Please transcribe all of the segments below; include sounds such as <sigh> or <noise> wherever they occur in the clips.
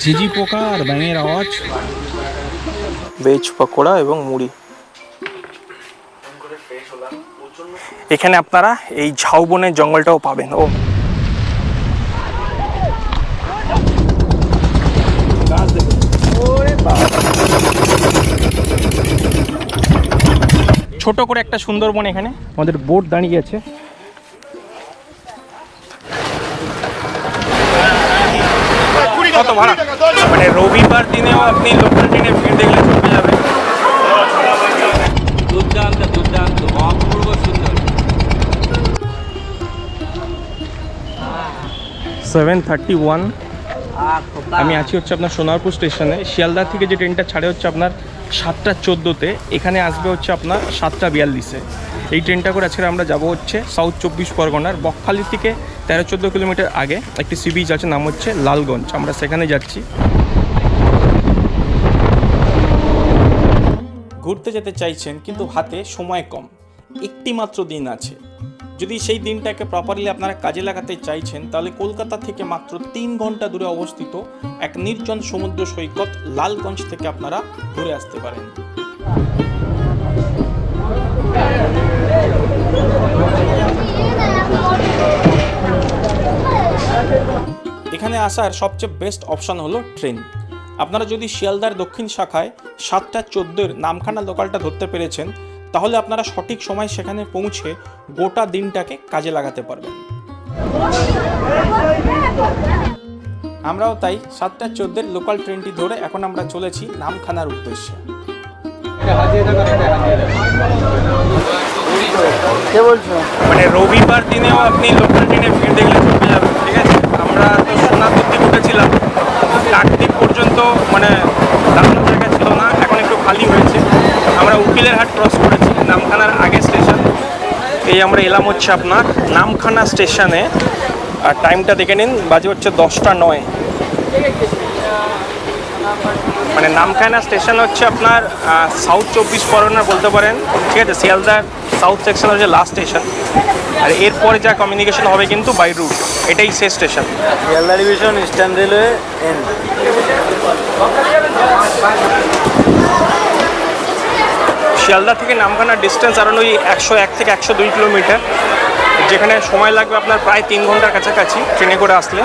ঝিঝি পোকা আর ব্যাঙের আওয়াজ। ভেজ পকোড়া এবং মুড়ি। এখানে আপনারা এই ঝাউবনের জঙ্গলটাও পাবেন। ও। ছোট করে একটা সুন্দরবন এখানে। আমাদের বোট দাঁড়িয়ে আছে। আপনি লোকাল ট্রেনে ভিড় দেখলে যাবে। দুর্দান্ত দুর্দান্ত অপূর্ব সুন্দর। সেভেন থার্টি ওয়ান আমি আছি হচ্ছে আপনার সোনারপুর স্টেশনে। শিয়ালদা থেকে যে ট্রেনটা ছাড়ে হচ্ছে আপনার সাতটা চোদ্দোতে এখানে আসবে হচ্ছে আপনার সাতটা বিয়াল্লিশে। এই ট্রেনটা করে আজকে আমরা যাব হচ্ছে সাউথ চব্বিশ পরগনার বকখালি থেকে তেরো চোদ্দ কিলোমিটার আগে। একটি সি বিচ আছে নাম হচ্ছে লালগঞ্জ। আমরা সেখানে যাচ্ছি। ঘুরতে যেতে চাইছেন কিন্তু হাতে সময় কম। একটি মাত্র দিন আছে। যদি সেই দিনটাকে প্রপারলি আপনারা কাজে লাগাতে চাইছেন তাহলে কলকাতা থেকে মাত্র তিন ঘণ্টা দূরে অবস্থিত এক নির্জন সমুদ্র সৈকত লালগঞ্জ থেকে আপনারা ঘুরে আসতে পারেন। এখানে আসার সবচেয়ে বেস্ট অপশন হলো ট্রেন। আপনারা যদি শিয়ালদার দক্ষিণ শাখায় সাতটা চোদ্দোর নামখানা লোকালটা ধরতে পেরেছেন তাহলে আপনারা সঠিক সময় সেখানে পৌঁছে গোটা দিনটাকে কাজে লাগাতে পারবেন। আমরাও তাই সাতটা চোদ্দের লোকাল ট্রেনটি ধরে এখন আমরা চলেছি নামখানার উদ্দেশ্যে। মানে রবিবার দিনেও আপনি লোকাল ট্রেনে ভিড় দেখলে চলতে যাবেন ঠিক আছে? আমরা তো থেকে উঠেছিলাম কাকদ্বীপ পর্যন্ত মানে দাঁড়ানোর জায়গা ছিল না, এখন একটু খালি হয়েছে। আমরা উকিলের হাট ক্রস করেছি, নামখানার আগে স্টেশন এই আমরা এলাম হচ্ছে আপনার নামখানা স্টেশনে আর টাইমটা দেখে নিন, বাজে হচ্ছে দশটা নয়। মানে নামখানা স্টেশন হচ্ছে আপনার সাউথ চব্বিশ পরগনার বলতে পারেন। ঠিক আছে শিয়ালদার সাউথ সেকশন হচ্ছে লাস্ট স্টেশন আর এরপরে যা কমিউনিকেশন হবে কিন্তু বাই রুট এটাই শেষ station Sealdah division eastern railway Sealdah থেকে নামখানার ডিস্টেন্স আরও ওই একশো এক থেকে একশো দুই কিলোমিটার যেখানে সময় লাগবে আপনার প্রায় তিন ঘণ্টার কাছাকাছি ট্রেনে করে আসলে।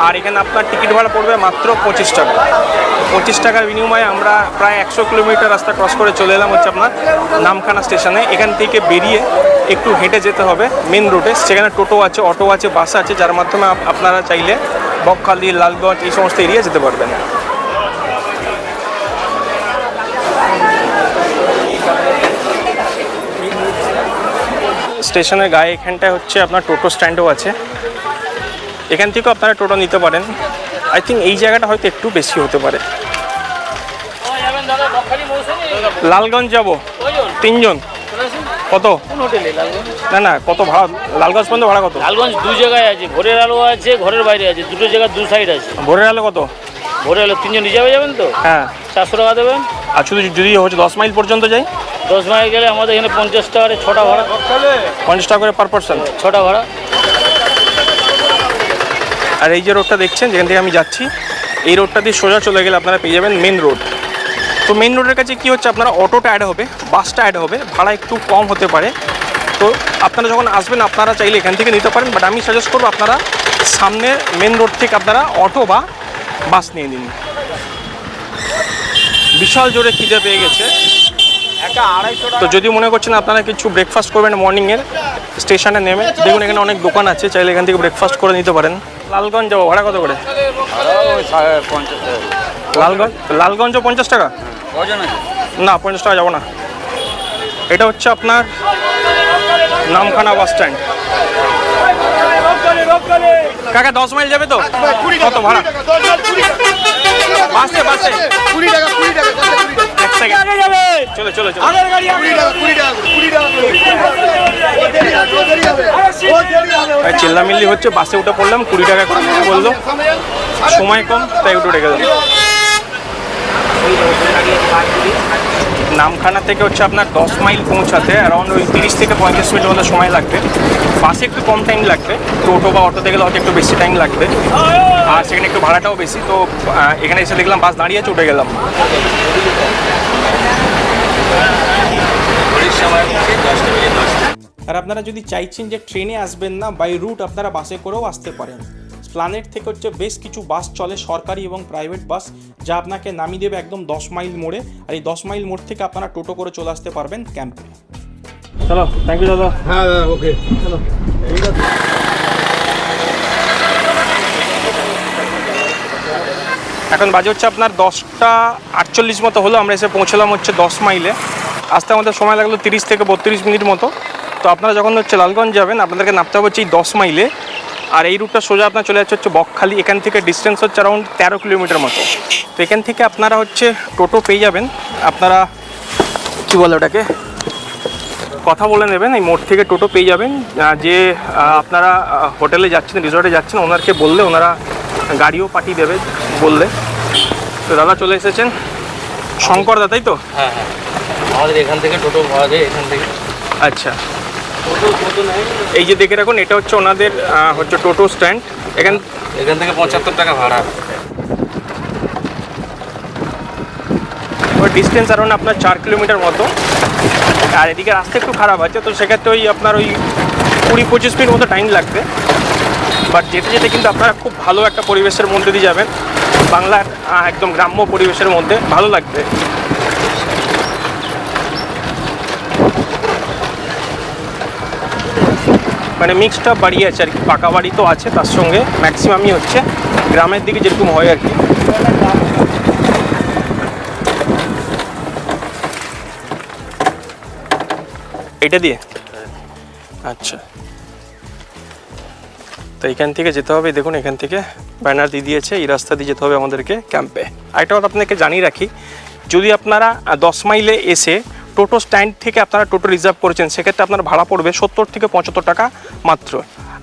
আর এখানে আপনার টিকিট ভাড়া পড়বে মাত্র পঁচিশ টাকা। পঁচিশ টাকার বিনিময়ে আমরা প্রায় একশো কিলোমিটার রাস্তা ক্রস করে চলে এলাম হচ্ছে আপনার নামখানা স্টেশনে এখান থেকে বেরিয়ে একটু হেঁটে যেতে হবে মেন রুটে সেখানে টোটো আছে, অটো আছে বাস আছে, যার মাধ্যমে আপ- আপনারা চাইলে বকখালি লালগঞ্জ এই সমস্ত এরিয়া যেতে পারবেন। স্টেশনের গায়ে এখানটায় হচ্ছে আপনার টোটো স্ট্যান্ডও আছে। এখান থেকেও আপনারা টোটো নিতে পারেন। আই থিঙ্ক এই জায়গাটা হয়তো একটু বেশি হতে পারে। লালগঞ্জ যাব। তিনজন। কত? না না কত ভাড়া? লালগঞ্জ পর্যন্ত ভাড়া কত? লালগঞ্জ দু জায়গায় আছে ভোরের আলো আছে ঘরের বাইরে আছে দুটো জায়গা দু সাইড আছে। ভোরের আলো কত? ভোরের আলো তিনজন রিজার্ভে যাবেন তো? হ্যাঁ। চারশো টাকা দেবেন। আর শুধু যদি হচ্ছে দশ মাইল পর্যন্ত যাই? দশ মাইল গেলে আমাদের এখানে পঞ্চাশ টাকার ছটা ভাড়া। পঞ্চাশ টাকা করে পার পার্সন? ছটা ভাড়া। আর এই যে রোডটা দেখছেন যেখান থেকে আমি যাচ্ছি এই রোডটা দিয়ে সোজা চলে গেলে আপনারা পেয়ে যাবেন মেন রোড তো মেন রোডের কাছে কী হচ্ছে আপনারা অটোটা অ্যাড হবে বাসটা অ্যাড হবে ভাড়া একটু কম হতে পারে। তো আপনারা যখন আসবেন আপনারা চাইলে এখান থেকে নিতে পারেন বাট আমি সাজেস্ট করব আপনারা সামনের মেন রোড থেকে আপনারা অটো বা বাস নিয়ে নিন। বিশাল জোরে খিদে পেয়ে গেছে। তো যদি মনে করছেন আপনারা কিছু ব্রেকফাস্ট করবেন মর্নিংয়ের স্টেশনে নেমে দেখুন এখানে অনেক দোকান আছে চাইলে এখান থেকে ব্রেকফাস্ট করে নিতে পারেন। লালগঞ্জ যাব ভাড়া কত করে? লালগঞ্জ লালগঞ্জও পঞ্চাশ টাকা? না পঞ্চাশ টাকা যাব না। এটা হচ্ছে আপনার নামখানা বাস স্ট্যান্ড। কাকা দশ মাইল যাবে তো? কত ভাড়া? বাসে বাসে। কুড়ি টাকা কুড়ি টাকা এক সেকেন্ড চলে চলে চলে চিল্লামিল্লি হচ্ছে বাসে উঠে পড়লাম কুড়ি টাকা করে বলল। সময় কম তাই উঠে রেখে দিলাম। নামখানা থেকে হচ্ছে আপনার দশ মাইল পৌঁছাতে অ্যারাউন্ড ওই তিরিশ থেকে পঁয়ত্রিশ মিনিট মতো সময় লাগবে। বাসে একটু কম টাইম লাগবে, টোটো বা অটোতে গেলে হয়তো একটু বেশি টাইম লাগবে। আর সেখানে একটু ভাড়াটাও বেশি, তো এখানে এসে দেখলাম বাস দাঁড়িয়ে উঠে গেলাম। আর আপনারা যদি চাইছেন যে ট্রেনে আসবেন না বাই রুট আপনারা বাসে করেও আসতে পারেন। প্ল্যানেট থেকে হচ্ছে বেশ কিছু বাস চলে সরকারি এবং প্রাইভেট বাস যা আপনাকে নামিয়ে দেবে একদম দশ মাইল মোড়ে। আর এই দশ মাইল মোড় থেকে আপনারা টোটো করে চলে আসতে পারবেন ক্যাম্পে। চলো থ্যাংক ইউ দাদা। হ্যাঁ হ্যাঁ ওকে চলো। এখন বাজে হচ্ছে আপনার দশটা আটচল্লিশ মতো হলো আমরা এসে পৌঁছলাম হচ্ছে দশ মাইলে। আসতে আমাদের সময় লাগল তিরিশ থেকে বত্রিশ মিনিট মতো। তো আপনারা যখন হচ্ছে লালগঞ্জ যাবেন আপনাদেরকে নামতে হবে হচ্ছে এই দশ মাইলে। আর এই রুটটা সোজা আপনার চলে যাচ্ছে হচ্ছে বকখালি। এখান থেকে ডিস্টেন্স হচ্ছে অ্যারাউন্ড তেরো কিলোমিটার মতো। তো এখান থেকে আপনারা হচ্ছে টোটো পেয়ে যাবেন। আপনারা কী বলে ওটাকে? কথা বলে নেবেন এই মোড় থেকে টোটো পেয়ে যাবেন। যে আপনারা হোটেলে যাচ্ছেন রিসর্টে যাচ্ছেন ওনারকে বললে ওনারা গাড়িও পাঠিয়ে দেবে বললে। তো দাদা চলে এসেছেন। শঙ্কর দা তাই তো? হ্যাঁ হ্যাঁ। আমাদের এখান থেকে টোটো পাওয়া যায় এখান থেকে। আচ্ছা। এই যে দেখে রাখুন এটা হচ্ছে ওনাদের হচ্ছে টোটো স্ট্যান্ড। এখান এখান থেকে পঁচাত্তর টাকা ভাড়া। ওর ডিস্টেন্স অ্যারাউন্ড আপনার চার কিলোমিটার মতো। আর এদিকে রাস্তা একটু খারাপ আছে তো সেক্ষেত্রে ওই আপনার ওই কুড়ি পঁচিশ মিনিট মতো টাইম লাগবে। বাট যেতে যেতে কিন্তু আপনারা খুব ভালো একটা পরিবেশের মধ্যে দিয়ে যাবেন। বাংলার একদম গ্রাম্য পরিবেশের মধ্যে ভালো লাগবে। মানে মিক্সড আপ বাড়ি আছে আর কি, পাকা বাড়ি তো আছে তার সঙ্গে ম্যাক্সিমামই হচ্ছে। গ্রামের দিকে যেরকম হয় আর কি। এটা দিয়ে? আচ্ছা। তো এখান থেকে যেতে হবে, দেখুন এখান থেকে। ব্যানার দিয়ে দিয়েছে, এই রাস্তা দিয়ে যেতে হবে আমাদেরকে ক্যাম্পে। আরেকটা আপনাকে জানিয়ে রাখি, যদি আপনারা দশ মাইলে এসে টোটো স্ট্যান্ড থেকে আপনারা টোটো রিজার্ভ করেছেন, সেক্ষেত্রে আপনার ভাড়া পড়বে সত্তর থেকে পঁচাত্তর টাকা মাত্র।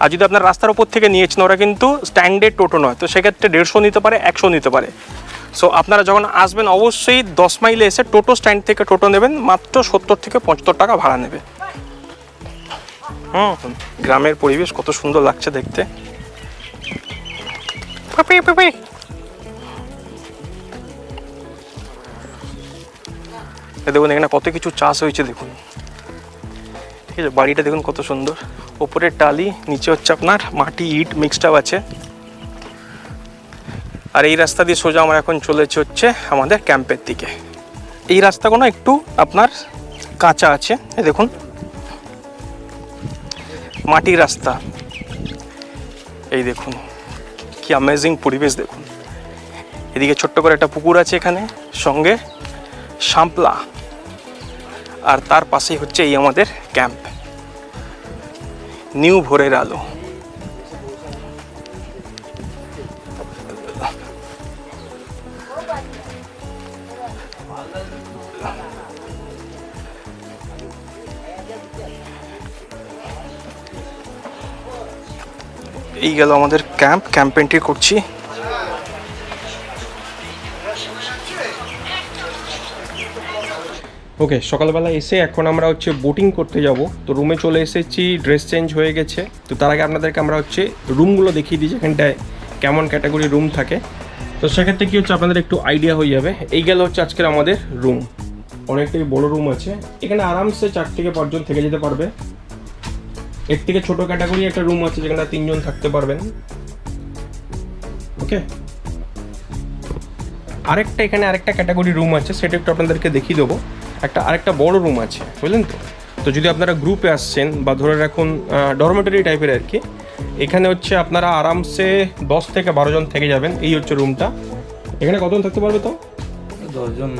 আর যদি আপনার রাস্তার উপর থেকে নিয়েছেন, ওরা কিন্তু স্ট্যান্ডের টোটো নয়, তো সেক্ষেত্রে দেড়শো নিতে পারে, একশো নিতে পারে। সো আপনারা যখন আসবেন, অবশ্যই দশ মাইলে এসে টোটো স্ট্যান্ড থেকে টোটো নেবেন, মাত্র সত্তর থেকে পঁচাত্তর টাকা ভাড়া নেবে। হুম, গ্রামের পরিবেশ কত সুন্দর লাগছে দেখতে। দেখুন, এখানে কত কিছু চাষ হয়েছে, দেখুন। ঠিক আছে, বাড়িটা দেখুন কত সুন্দর। ওপরের টালি, নিচে হচ্ছে আপনার মাটি, ইট মিক্সড আপ আছে। আর এই রাস্তা দিয়ে সোজা আমরা এখন চলেছে হচ্ছে আমাদের ক্যাম্পের দিকে। এই রাস্তাগুলো একটু আপনার কাঁচা আছে দেখুন। মাটির রাস্তা। এই দেখুন, কি অ্যামেজিং পরিবেশ, দেখুন। এদিকে ছোট্ট করে একটা পুকুর আছে এখানে, সঙ্গে শাম্পলা। আর তার পাশেই হচ্ছে এই আমাদের ক্যাম্প। নিউ ভোরের আলো। এই গেল আমাদের ক্যাম্প। ক্যাম্প এন্ট্রি করছি। ওকে, সকালবেলা এসে এখন আমরা হচ্ছে বোটিং করতে যাব। তো রুমে চলে এসেছি ড্রেস চেঞ্জ হয়ে গেছে। তো তার আগে আপনাদেরকে আমরা হচ্ছে রুমগুলো দেখিয়ে দিই, যেখানটায় কেমন ক্যাটাগরি রুম থাকে। তো সেক্ষেত্রে কী হচ্ছে, আপনাদের একটু আইডিয়া হয়ে যাবে। এই গেল হচ্ছে আজকের আমাদের রুম অনেকটাই বড় রুম আছে। এখানে আরামসে চার থেকে পাঁচজন থেকে যেতে পারবে। এর থেকে ছোট ক্যাটাগরি একটা রুম আছে, যেখানে তিনজন থাকতে পারবেন। ওকে? আরেকটা এখানে আরেকটা ক্যাটাগরি রুম আছে, সেটা একটু আপনাদেরকে দেখিয়ে দেবো। একটা আরেকটা বড় রুম আছে বুঝলেন তো? তো যদি আপনারা গ্রুপে আসছেন বা ধরে রাখুন ডরমেটরি টাইপের আর কি এখানে হচ্ছে আপনারা আরামসে দশ থেকে বারো জন থেকে যাবেন এই হচ্ছে রুমটা এখানে কতজন থাকতে পারবে তো দশজন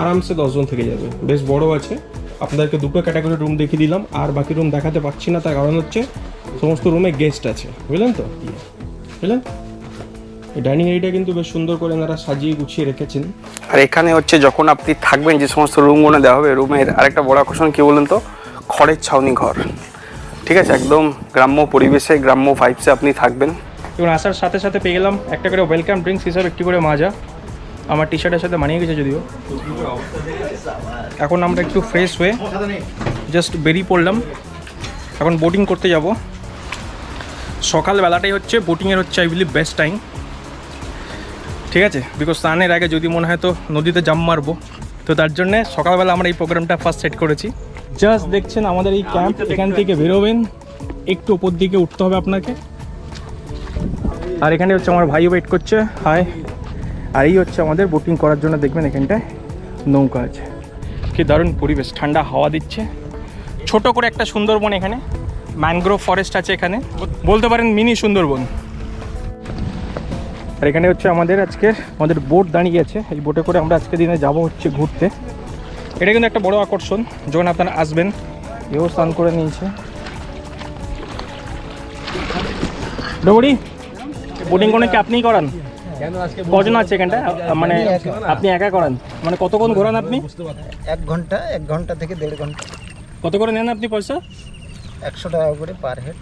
আরামসে দশজন থেকে যাবে। বেশ বড় আছে। আপনাদেরকে দুটো ক্যাটাগরি রুম দেখিয়ে দিলাম আর বাকি রুম দেখাতে পাচ্ছি না তার কারণ হচ্ছে সমস্ত রুমে গেস্ট আছে বুঝলেন তো? বুঝলেন? ডাইনিং এরিয়াটা কিন্তু বেশ সুন্দর করে এনারা সাজিয়ে গুছিয়ে রেখেছেন। আর এখানে হচ্ছে যখন আপনি থাকবেন যে সমস্ত রুমগুলো দেওয়া হবে রুমের আরেকটা বড় আকর্ষণ কী বলুন তো? খড়ের ছাউনি ঘর। ঠিক আছে? একদম গ্রাম্য পরিবেশে গ্রাম্য ভাইবসে আপনি থাকবেন। এবং আসার সাথে সাথে পেয়ে গেলাম একটা করে ওয়েলকাম ড্রিঙ্কস হিসাবে একটি করে মাজা। আমার টি শার্টের সাথে মানিয়ে গেছে যদিও। এখন আমরা একটু ফ্রেশ হয়ে জাস্ট বেরিয়ে পড়লাম। এখন বোটিং করতে যাব। সকালবেলাটাই হচ্ছে বোটিংয়ের হচ্ছে আই বিলিভ বেস্ট টাইম ঠিক আছে? বিকজ স্নানের আগে যদি মনে হয় তো নদীতে জাম মারবো। তো তার জন্যে সকালবেলা আমরা এই প্রোগ্রামটা ফার্স্ট সেট করেছি। জাস্ট দেখছেন আমাদের এই ক্যাম্প এখান থেকে বেরোবেন। একটু ওপর দিকে উঠতে হবে আপনাকে। আর এখানে হচ্ছে আমার ভাইও ওয়েট করছে। হাই আর এই হচ্ছে আমাদের বোটিং করার জন্য দেখবেন এখানটায় নৌকা আছে। কি দারুণ পরিবেশ, ঠান্ডা হাওয়া দিচ্ছে। ছোট করে একটা সুন্দরবন এখানে। ম্যানগ্রোভ ফরেস্ট আছে এখানে। বলতে পারেন মিনি সুন্দরবন। আর এখানে হচ্ছে আমাদের আজকে আমাদের বোট দাঁড়িয়ে আছে। এই বোটে করে আমরা আজকে দিনে যাব হচ্ছে ঘুরতে। এটা কিন্তু একটা বড় আকর্ষণ যখন আপনারা আসবেন এও স্নান করে নিয়েছে। ডবরি বোটিং কোনো কি আপনিই করান? কজন আছে এখানটা? মানে আপনি একা করান? মানে কতক্ষণ ঘোরান আপনি? এক ঘণ্টা এক ঘণ্টা থেকে দেড় ঘণ্টা। কত করে নেন আপনি পয়সা? একশো টাকা করে পার হেড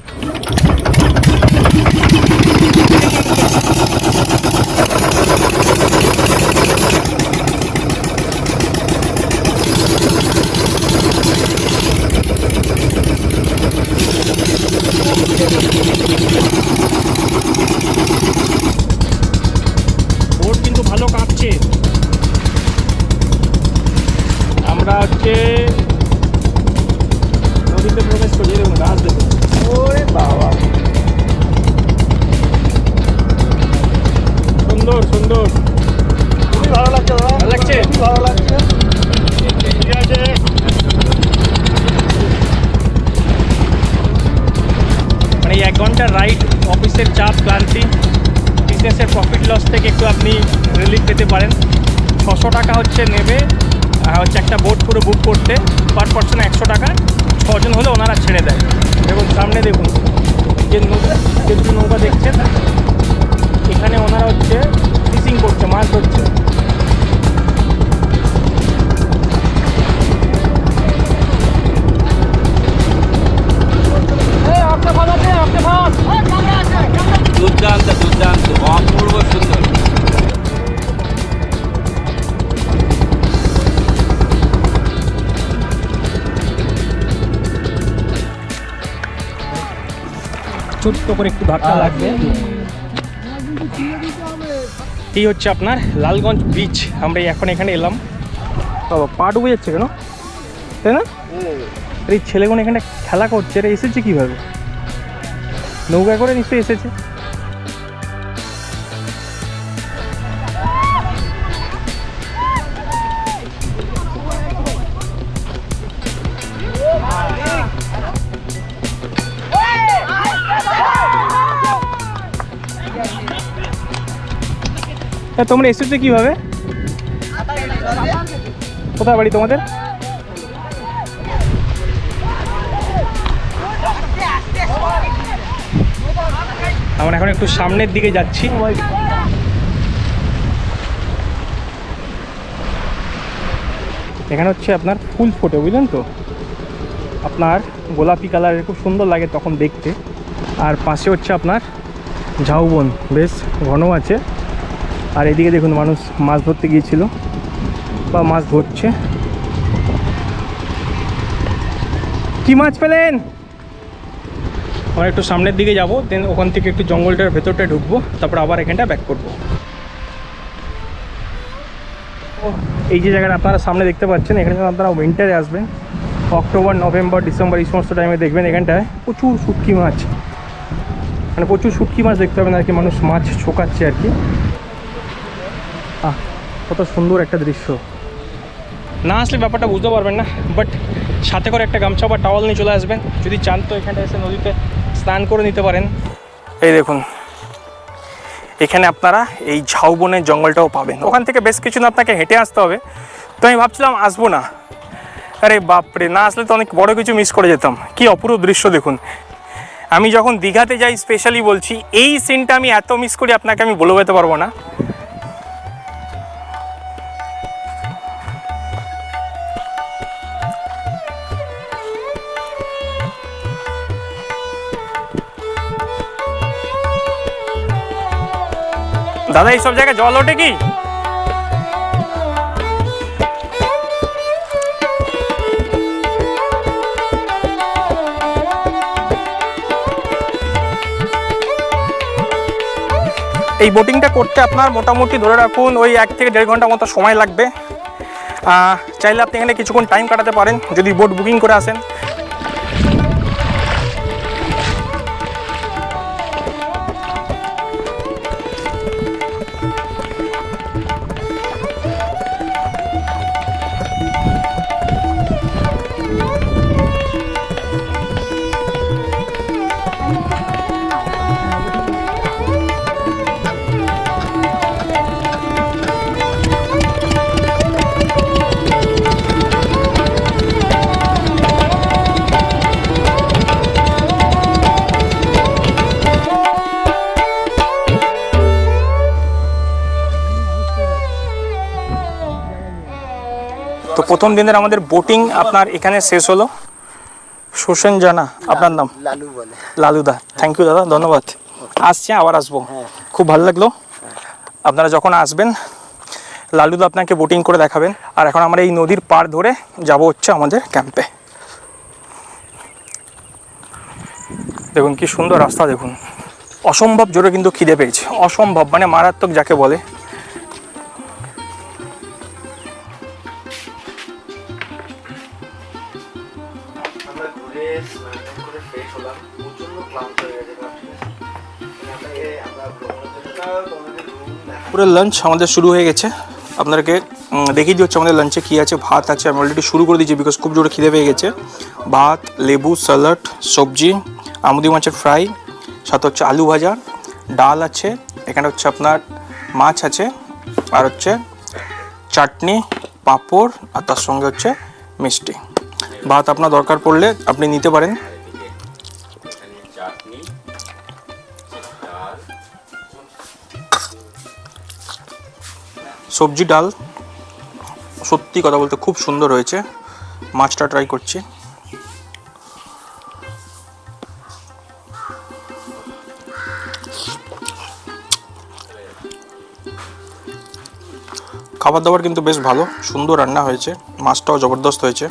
বোট কিন্তু ভালো কাঁপছে। আমরা করতে পার পার্সন একশো টাকা ছজন হলে ওনারা ছেড়ে দেয়। দেখুন সামনে দেখুন যে নৌকা যে দুটো নৌকা দেখছেন এখানে ওনারা হচ্ছে ফিশিং করছে মাছ ধরছে। দুর্দান্ত দুর্দান্ত অপূর্ব সুন্দর ছোট্ট করে একটু ধাক্কা লাগবে। এই হচ্ছে আপনার লালগঞ্জ বিচ আমরা এখন এখানে এলাম। বাবা পা ডুবে যাচ্ছে কেন? তাই না? এই ছেলেগুলো এখানে খেলা করছে এটা এসেছে কীভাবে? নৌকা করে নিশ্চয়ই এসেছে। তা তোমরা এসেছ কীভাবে? কোথায় বাড়ি তোমাদের? আমরা এখন একটু সামনের দিকে যাচ্ছি। এখানে হচ্ছে আপনার ফুল ফোটে, বুঝলেন তো? আপনার গোলাপি কালারের খুব সুন্দর লাগে তখন দেখতে। আর পাশে হচ্ছে আপনার ঝাউবন, বেশ ঘন আছে। আর এদিকে দেখুন মানুষ মাছ ধরতে গিয়েছিল বা মাছ ধরছে। কি মাছ পেলেন? আমরা একটু সামনের দিকে যাব দেন ওখান থেকে একটু জঙ্গলটার ভেতরটা ঢুকবো, তারপর আবার এখানটা ব্যাক করব। এই যে জায়গাটা আপনারা সামনে দেখতে পাচ্ছেন, এখানে যখন আপনারা উইন্টারে আসবেন অক্টোবর নভেম্বর ডিসেম্বর এই সমস্ত টাইমে দেখবেন এখানটায় প্রচুর শুটকি মাছ। মানে প্রচুর শুটকি মাছ দেখতে পাবেন আর কি, মানুষ মাছ শোকাচ্ছে আর কি। আহ, কত সুন্দর একটা দৃশ্য। না আসলে ব্যাপারটা বুঝতে পারবেন না বাট সাথে করে একটা গামছা বা টাওয়াল নিয়ে চলে আসবেন। যদি চান তো এখানটা এসে নদীতে স্নান করে নিতে পারেন। এই দেখুন, এখানে আপনারা এই ঝাউবনের জঙ্গলটাও পাবেন। ওখান থেকে বেশ কিছু আপনাকে হেঁটে আসতে হবে। তো আমি ভাবছিলাম আসব না। আরে বাপরে, না আসলে তো অনেক বড় কিছু মিস করে যেতাম। কি অপূর্ব দৃশ্য দেখুন। আমি যখন দীঘাতে যাই স্পেশালি বলছি, এই সিনটা আমি এত মিস করি আপনাকে আমি বলে যেতে পারব না। দাদা, এইসব জায়গায় জল ওঠে কি? এই বোটিংটা করতে আপনার মোটামুটি ধরে রাখুন ওই এক থেকে দেড় ঘণ্টা মতো সময় লাগবে। চাইলে আপনি এখানে কিছুক্ষণ টাইম কাটাতে পারেন, যদি বোট বুকিং করে আসেন। তো প্রথম দিনের আমাদের বোটিং আপনার এখানে শেষ হলো। সুসেন জানা আপনার নাম? লালু বলে। লালুদা। থ্যাংক ইউ দাদা ধন্যবাদ। আসছি আবার আসব। খুব ভালো লাগল। আপনারা যখন আসবেন লালুদা আপনাকে বোটিং করে দেখাবেন। আর এখন আমরা এই নদীর পার ধরে যাব হচ্ছে আমাদের ক্যাম্পে দেখুন কি সুন্দর রাস্তা দেখুন। অসম্ভব জোরে কিন্তু খিদে পেয়েছে। অসম্ভব মানে মারাত্মক যাকে বলে। পুরো লাঞ্চ আমাদের শুরু হয়ে গেছে। আপনাদেরকে দেখিয়ে দিচ্ছি আমাদের লাঞ্চে কী আছে, ভাত আছে, আমি অলরেডি শুরু করে দিয়েছি বিকজ খুব জোরে খিদে পেয়ে গেছে। ভাত, লেবু স্যালাড সবজি, আমুদি মাছের ফ্রাই সাথে হচ্ছে আলু ভাজা, ডাল আছে, এখানে হচ্ছে আপনার মাছ আছে, আর হচ্ছে চাটনি, পাঁপড়, আর তার সঙ্গে হচ্ছে মিষ্টি। ভাত আপনার দরকার পড়লে আপনি নিতে পারেন। সবজি ডাল, সত্যি কথা বলতে খুব সুন্দর হয়েছে। মাছটা ট্রাই করছি। খাবার দাবার কিন্তু বেশ ভালো, সুন্দর রান্না হয়েছে। মাছটাও জবরদস্ত হয়েছে।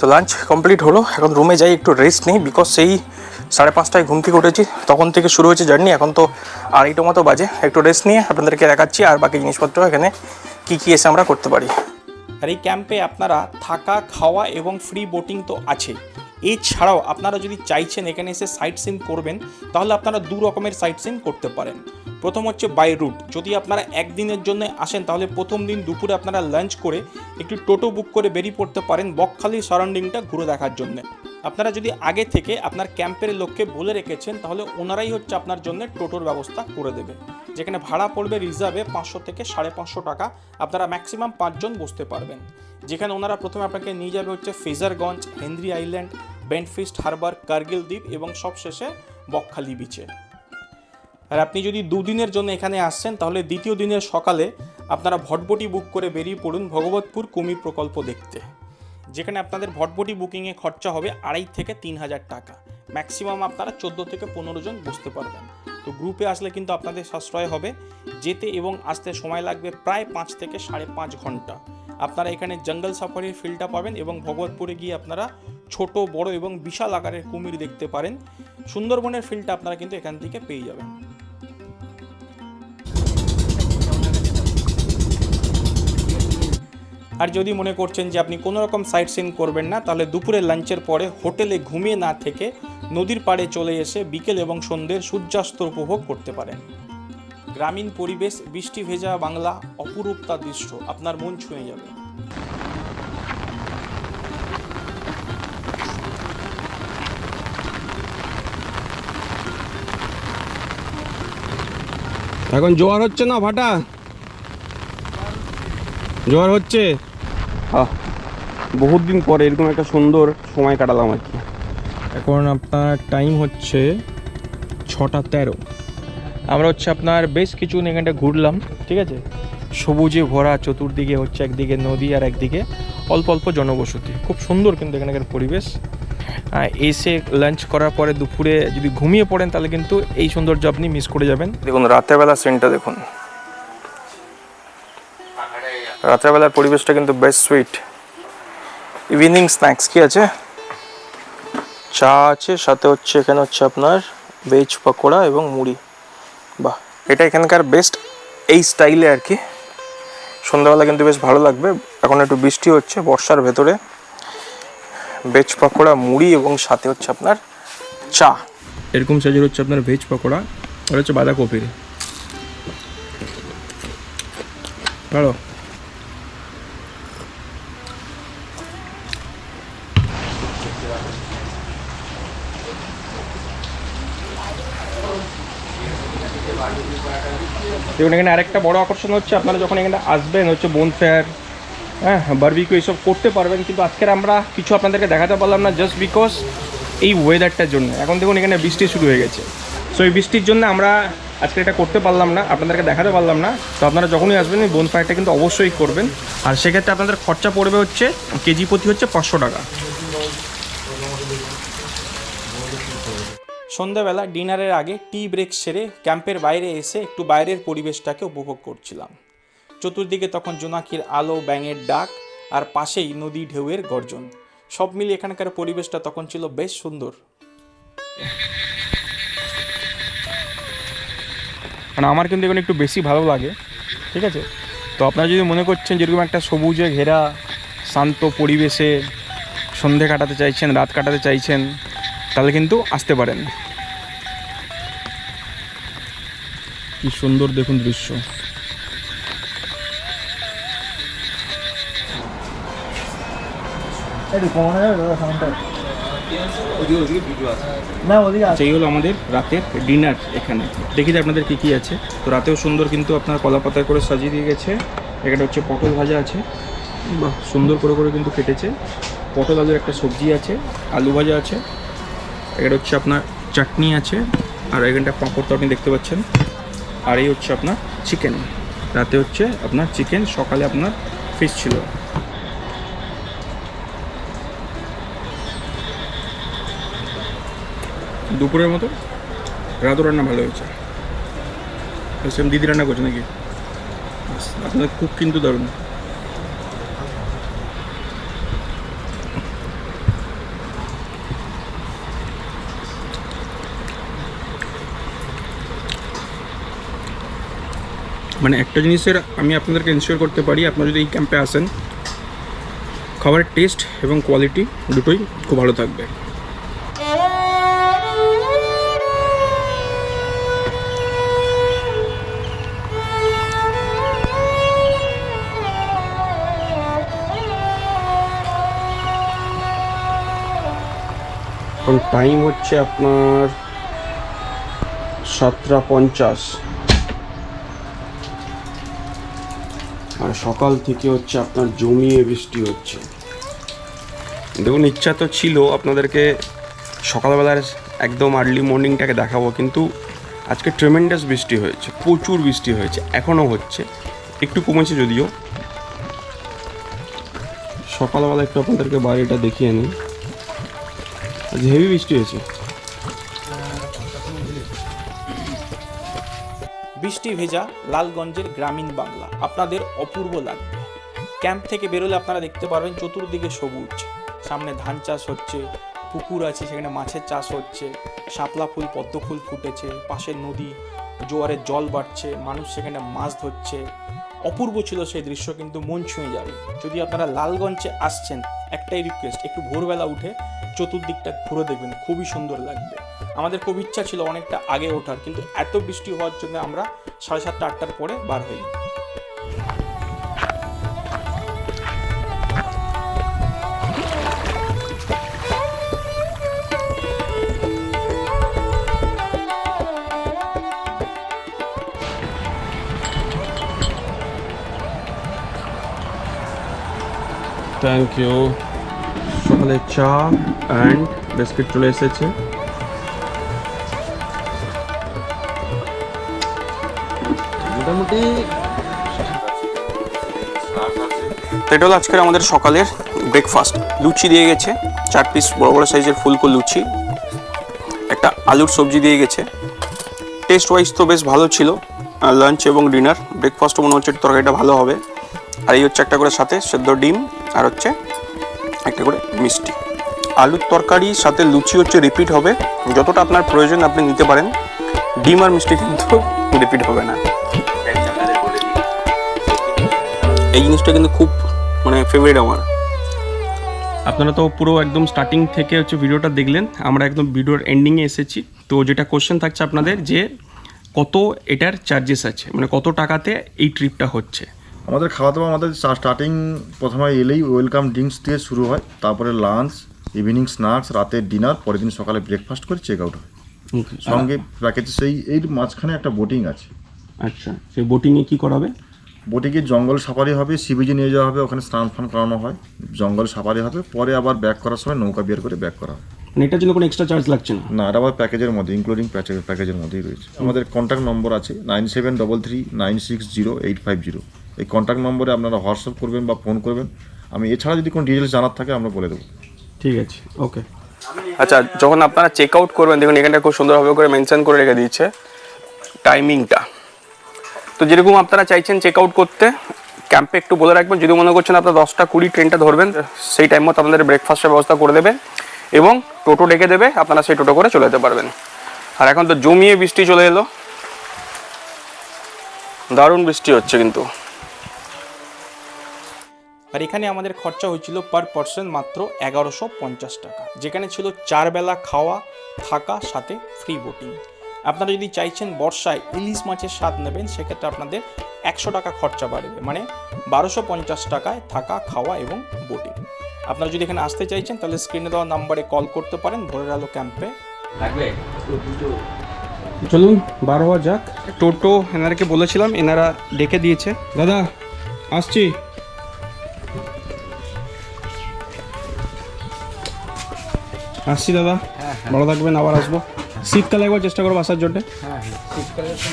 তো লাঞ্চ কমপ্লিট হলো। এখন রুমে যাই, একটু রেস্ট নিই বিকজ সেই সাড়ে পাঁচটায় ঘুম থেকে উঠেছি। তখন থেকে শুরু হয়েছে জার্নি এখন তো আড়াইটো মতো বাজে। একটু রেস্ট নিয়ে আপনাদেরকে দেখাচ্ছি আর বাকি জিনিসপত্র এখানে কী কী এসে আমরা করতে পারি। আর এই ক্যাম্পে আপনারা থাকা, খাওয়া এবং ফ্রি বোটিং তো আছে এছাড়াও আপনারা যদি চাইছেন এখানে এসে সাইট সিন করবেন, তাহলে আপনারা দু রকমের সাইট সিন করতে পারেন। প্রথম হচ্ছে বাই রুট যদি আপনারা একদিনের জন্য আসেন, তাহলে প্রথম দিন দুপুরে আপনারা লাঞ্চ করে একটি টোটো বুক করে বেরিয়ে পড়তে পারেন বকখালি সারাউন্ডিংটা ঘুরে দেখার জন্য। আপনারা যদি আগে থেকে আপনার ক্যাম্পের লোককে বলে রেখেছেন, তাহলে ওনারাই হচ্ছে আপনার জন্য টোটোর ব্যবস্থা করে দেবে। যেখানে ভাড়া পড়বে রিজার্ভে পাঁচশো থেকে সাড়ে পাঁচশো টাকা, আপনারা ম্যাক্সিমাম পাঁচজন বসতে পারবেন। যেখানে ওনারা প্রথমে আপনাকে নিয়ে যাবে হচ্ছে Frasergunj Henry Island Benfish harbour Kargil দ্বীপ এবং সবশেষে বকখালি বিচে আর আপনি যদি দুদিনের জন্য এখানে আসছেন, তাহলে দ্বিতীয় দিনের সকালে আপনারা ভটবটি বুক করে বেরিয়ে পড়ুন ভগবতপুর কুমির প্রকল্প দেখতে, যেখানে আপনাদের ভটবটি বুকিংয়ে খরচা হবে আড়াই থেকে তিন হাজার টাকা। ম্যাক্সিমাম আপনারা চোদ্দ থেকে পনেরো জন বসতে পারবেন। তো গ্রুপে আসলে কিন্তু আপনাদের সাশ্রয় হবে। যেতে এবং আসতে সময় লাগবে প্রায় পাঁচ থেকে সাড়ে পাঁচ ঘণ্টা। আপনারা এখানে জঙ্গল সাফারির ফিল্ডটা পাবেন এবং ভগবতপুরে গিয়ে আপনারা ছোট, বড় এবং বিশাল আকারের কুমির দেখতে পারেন। সুন্দরবনের ফিল্ডটা আপনারা কিন্তু এখান থেকে পেয়ে যাবেন। আর যদি মনে করছেন যে আপনি কোনো রকম সাইট সিন করবেন না, তাহলে দুপুরে লাঞ্চের পরে হোটেলে ঘুমিয়ে না থেকে নদীর পাড়ে চলে এসে বিকেল এবং সন্ধ্যের সূর্যাস্ত উপভোগ করতে পারেন। গ্রামীণ পরিবেশ, বৃষ্টি ভেজা বাংলা, অপরূপ তার দৃশ্য। আপনার মন ছুঁয়ে যাবে। এখন জোয়ার হচ্ছে না ভাটা? জোয়ার হচ্ছে? বহুত দিন পরে এরকম একটা সুন্দর সময় কাটালাম আর কি। এখন আপনার টাইম হচ্ছে ছটা তেরো। আমরা হচ্ছে আপনার বেশ কিছুদিন এখানটা ঘুরলাম ঠিক আছে? সবুজে ভরা চতুর্দিকে হচ্ছে একদিকে নদী আর একদিকে অল্প অল্প জনবসতি। খুব সুন্দর কিন্তু এখানকার পরিবেশ। এসে লাঞ্চ করার পরে দুপুরে যদি ঘুমিয়ে পড়েন তাহলে কিন্তু এই সৌন্দর্য আপনি মিস করে যাবেন। দেখুন রাতের বেলা সিনটা দেখুন। রাতের বেলার পরিবেশটা কিন্তু বেশ সুইট ইভিনিং স্ন্যাক্স কি আছে? চা আছে, সাথে হচ্ছে এখানে হচ্ছে আপনার ভেজ পকোড়া এবং মুড়ি। বাহ, এটা এখানকার বেস্ট এই স্টাইলে আর কি। সন্ধ্যাবেলা কিন্তু বেশ ভালো লাগবে। এখন একটু বৃষ্টি হচ্ছে, বর্ষার ভেতরে। ভেজ পকোড়া, মুড়ি এবং সাথে হচ্ছে আপনার চা। এরকম সাইজের হচ্ছে আপনার ভেজ পকোড়া, আর হচ্ছে বাঁধাকপির। ভালো? দেখুন, এখানে আরেকটা বড় আকর্ষণ হচ্ছে, আপনারা যখন এখানে আসবেন, হচ্ছে বোন ফেয়ার হ্যাঁ বারবিকিউ এইসব করতে পারবেন, কিন্তু আজকের আমরা কিছু আপনাদেরকে দেখাতে পারলাম না জাস্ট বিকজ এই ওয়েদারটার জন্য। এখন দেখুন, এখানে বৃষ্টি শুরু হয়ে গেছে। সো এই বৃষ্টির জন্য আমরা আজকে এটা করতে পারলাম না, আপনাদেরকে দেখাতে পারলাম না। তো আপনারা যখনই আসবেন, এই বোন ফায়ারটা কিন্তু অবশ্যই করবেন। আর সেক্ষেত্রে আপনাদের খরচা পড়বে হচ্ছে, কেজি প্রতি হচ্ছে পাঁচশো টাকা। সন্ধ্যাবেলা ডিনারের আগে টি ব্রেক সেরে ক্যাম্পের বাইরে এসে একটু বাইরের পরিবেশটাকে উপভোগ করছিলাম। চতুর্দিকে তখন জোনাকির আলো, ব্যাঙের ডাক আর পাশেই নদী ঢেউয়ের গর্জন। সব মিলিয়ে এখানকার পরিবেশটা তখন ছিল বেশ সুন্দর। মানে আমার কিন্তু এখানে একটু বেশি ভালো লাগে, ঠিক আছে? তো আপনারা যদি মনে করছেন যেরকম একটা সবুজে ঘেরা, শান্ত পরিবেশে সন্ধে কাটাতে চাইছেন, রাত কাটাতে চাইছেন তাহলে কিন্তু আসতে পারেন। কি সুন্দর দেখুন দৃশ্য। সেই হলো আমাদের রাতের ডিনার এখানে। দেখি যে আপনাদের কী কী আছে। তো রাতেও সুন্দর কিন্তু আপনার কলা পাতায় করে সাজিয়ে দিয়ে গেছে। এখানে হচ্ছে পটল ভাজা আছে। বাহ সুন্দর করে করে কিন্তু কেটেছে। পটল আলুর একটা সবজি আছে আলু ভাজা আছে। এখানে হচ্ছে আপনার চাটনি আছে, আর এখানটা পাঁপড় তো আপনি দেখতে পাচ্ছেন। আর এই হচ্ছে আপনার চিকেন রাতে হচ্ছে আপনার চিকেন সকালে আপনার ফিশ ছিল। দুপুরের মতো রাতও রান্না ভালো হয়েছে। দিদি রান্না করছে নাকি? আপনাদের কুক কিন্তু দারুণ। মানে একটা জিনিসের আমি আপনাদেরকে ইনশিওর করতে পারি, আপনারা যদি এই ক্যাম্পে আসেন, খাবারের টেস্ট এবং কোয়ালিটি দুটোই খুব ভালো থাকবে। টাইম হচ্ছে আপনার সাতটা পঞ্চাশ। আর সকাল থেকে হচ্ছে আপনার জমিয়ে বৃষ্টি হচ্ছে। দেখুন, ইচ্ছা তো ছিল আপনাদেরকে সকালবেলার একদম আর্লি মর্নিংটাকে দেখাবো, কিন্তু আজকে ট্রেমেন্ডাস বৃষ্টি হয়েছে, প্রচুর বৃষ্টি হয়েছে, এখনও হচ্ছে, একটু কমেছে যদিও। সকালবেলা একটু আপনাদেরকে বাড়িটা দেখিয়ে নিই। আজ হেভি বৃষ্টি হয়েছে। বৃষ্টি ভেজা লালগঞ্জের গ্রামীণ বাংলা। আপনাদের অপূর্ব লাগবে। ক্যাম্প থেকে বেরোলে আপনারা দেখতে পারবেন চতুর্দিকে সবুজ। সামনে ধান চাষ হচ্ছে, পুকুর আছে, সেখানে মাছের চাষ হচ্ছে, শাপলা ফুল, পদ্ম ফুল ফুটেছে, পাশের নদী জোয়ারের জল বাড়ছে, মানুষ সেখানে মাছ ধরছে। অপূর্ব ছিল সেই দৃশ্য, কিন্তু মন ছুঁয়ে যাবে। যদি আপনারা লালগঞ্জে আসছেন, একটাই রিকোয়েস্ট একটু ভোরবেলা উঠে চতুর্দিকটা ঘুরে দেখবেন, খুবই সুন্দর লাগবে। আমাদের খুব ইচ্ছা ছিল অনেকটা আগে ওঠার, কিন্তু এত বৃষ্টি হওয়ার জন্য আমরা সাড়ে সাতটা আটটার পরে বার হই। থ্যাংক ইউ সকালে চা অ্যান্ড বিস্কিট চলে এসেছে। মোটামুটি এটা হলো আজকের আমাদের সকালের ব্রেকফাস্ট লুচি দিয়ে গেছে, চার পিস বড় বড় সাইজের ফুলকো লুচি, একটা আলুর সবজি দিয়ে গেছে। টেস্ট ওয়াইজ তো বেশ ভালো ছিল লাঞ্চ এবং ডিনার ব্রেকফাস্টও মনে হচ্ছে তরকারিটা ভালো হবে। আর এই হচ্ছে একটা করে সাথে সেদ্ধ ডিম, আর হচ্ছে একটা করে মিষ্টি। আলুর তরকারি, সাথে লুচি হচ্ছে রিপিট হবে। যতটা আপনার প্রয়োজন আপনি নিতে পারেন। ডিম আর মিষ্টি কিন্তু <laughs> রিপিট হবে না। এই জিনিসটা কিন্তু খুব মানে ফেভারিট আমার। আপনারা তো পুরো একদম স্টার্টিং থেকে হচ্ছে ভিডিওটা দেখলেন। আমরা একদম ভিডিওর এন্ডিংয়ে এসেছি। তো যেটা কোশ্চেন থাকছে আপনাদের যে কত এটার চার্জেস আছে? মানে কত টাকাতে এই ট্রিপটা হচ্ছে? আমাদের খাওয়া দাওয়া আমাদের স্টার্টিং প্রথমে এলেই ওয়েলকাম ড্রিঙ্কস দিয়ে শুরু হয়। তারপরে লাঞ্চ ইভিনিং স্ন্যাক্স রাতের ডিনার পরের দিন সকালে ব্রেকফাস্ট করে চেক আউট হয়। সঙ্গে প্যাকেজে সেই এর মাঝখানে একটা বোটিং আছে। আচ্ছা সেই বোটিংয়ে কি করাবে? বোটিংয়ে জঙ্গল সাফারি হবে সিবিজি নিয়ে যাওয়া হবে ওখানে স্নান ফান করানো হয় জঙ্গল সাফারি হবে পরে আবার ব্যাক করার সময় নৌকা বিয়ার করে ব্যাক করা হয় মানে এটার জন্য কোনো এক্সট্রা চার্জ লাগছে না? না এটা আবার প্যাকেজের মধ্যে ইনক্লুডিং প্যাকেজের মধ্যেই রয়েছে। আমাদের কন্ট্যাক্ট নম্বর আছে nine seven double three nine six zero eight five zero এই কন্ট্যাক্ট নম্বরে আপনারা হোয়াটসঅ্যাপ করবেন বা ফোন করবেন। আমি এছাড়া যদি কোনো ডিটেলস জানার থাকে আমরা বলে দেবো। ঠিক আছে ওকে আচ্ছা যখন আপনারা চেক আউট করবেন দেখুন এখানটা খুব সুন্দরভাবে করে মেনশন করে রেখে দিয়েছে। টাইমিংটা তো যেরকম আপনারা চাইছেন চেক আউট করতে ক্যাম্পে একটু বলে রাখবেন, যদি মনে করছেন আপনারা দশটা কুড়ি ট্রেনটা ধরবেন, সেই টাইম মতো আপনাদের ব্রেকফাস্টের ব্যবস্থা করে দেবে এবং টোটো ডেকে দেবে, আপনারা সেই টোটো করে চলে যেতে পারবেন। আর এখন তো জমিয়ে বৃষ্টি চলে এলো। দারুণ বৃষ্টি হচ্ছে কিন্তু। আর এখানে আমাদের খরচা হয়েছিল পার পার্সন মাত্র এগারোশো পঞ্চাশ টাকা, যেখানে ছিল চার বেলা খাওয়া, থাকা, সাথে ফ্রি বোটিং আপনারা যদি চাইছেন বর্ষায় ইলিশ মাছের স্বাদ নেবেন সেক্ষেত্রে আপনাদের একশো টাকা খরচা বাড়বে। মানে বারোশো পঞ্চাশ টাকায় থাকা খাওয়া এবং বোটিং আপনারা যদি এখানে আসতে চাইছেন তাহলে স্ক্রিনে দেওয়া নাম্বারে কল করতে পারেন ভোরের আলো ক্যাম্পে চলুন বার হওয়া যাক। টোটো এনারাকে বলেছিলাম এনারা ডেকে দিয়েছে। দাদা আসছি। আসছি দাদা। ভালো থাকবেন আবার আসব। শীতকালে একবার চেষ্টা করব আসার জন্যে।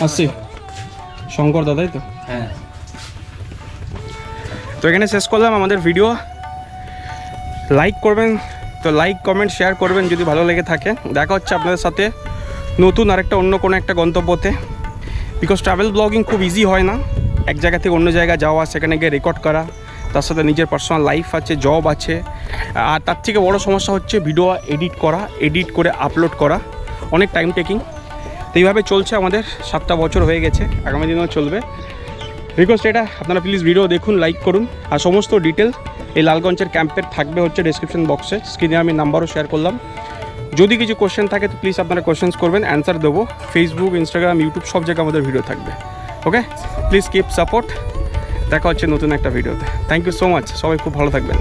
আসছি। শঙ্কর দাদাই তো? হ্যাঁ। তো এখানে শেষ করলাম আমাদের ভিডিও লাইক করবেন তো লাইক কমেন্ট শেয়ার করবেন যদি ভালো লেগে থাকে। দেখা হচ্ছে আপনাদের সাথে নতুন আরেকটা অন্য কোনো একটা গন্তব্যতে। বিকজ ট্রাভেল ব্লগিং খুব ইজি হয় না। এক জায়গা থেকে অন্য জায়গায় যাওয়া সেখানে গিয়ে রেকর্ড করা। তার সাথে নিজের পার্সোনাল লাইফ আছে জব আছে। আর তার থেকে বড় সমস্যা হচ্ছে ভিডিও এডিট করা এডিট করে আপলোড করা। অনেক টাইম টেকিং তো এইভাবে চলছে আমাদের, সাতটা বছর হয়ে গেছে, আগামী দিনেও চলবে। রিকোয়েস্ট এটা, আপনারা প্লিজ ভিডিও দেখুন লাইক করুন। আর সমস্ত ডিটেল এই লালগঞ্জের ক্যাম্পের থাকবে হচ্ছে ডিসক্রিপশন বক্সে স্ক্রিনে আমি নাম্বারও শেয়ার করলাম। যদি কিছু কোশ্চেন থাকে, তো প্লিজ আপনারা কোশ্চেন্স করবেন অ্যান্সার দেবো। ফেসবুক ইনস্টাগ্রাম ইউটিউব সব জায়গায় আমাদের ভিডিও থাকবে। ওকে প্লিজ কিপ সাপোর্ট দেখা হচ্ছে নতুন একটা ভিডিওতে থ্যাংক ইউ সো মাচ সবাই খুব ভালো থাকবেন।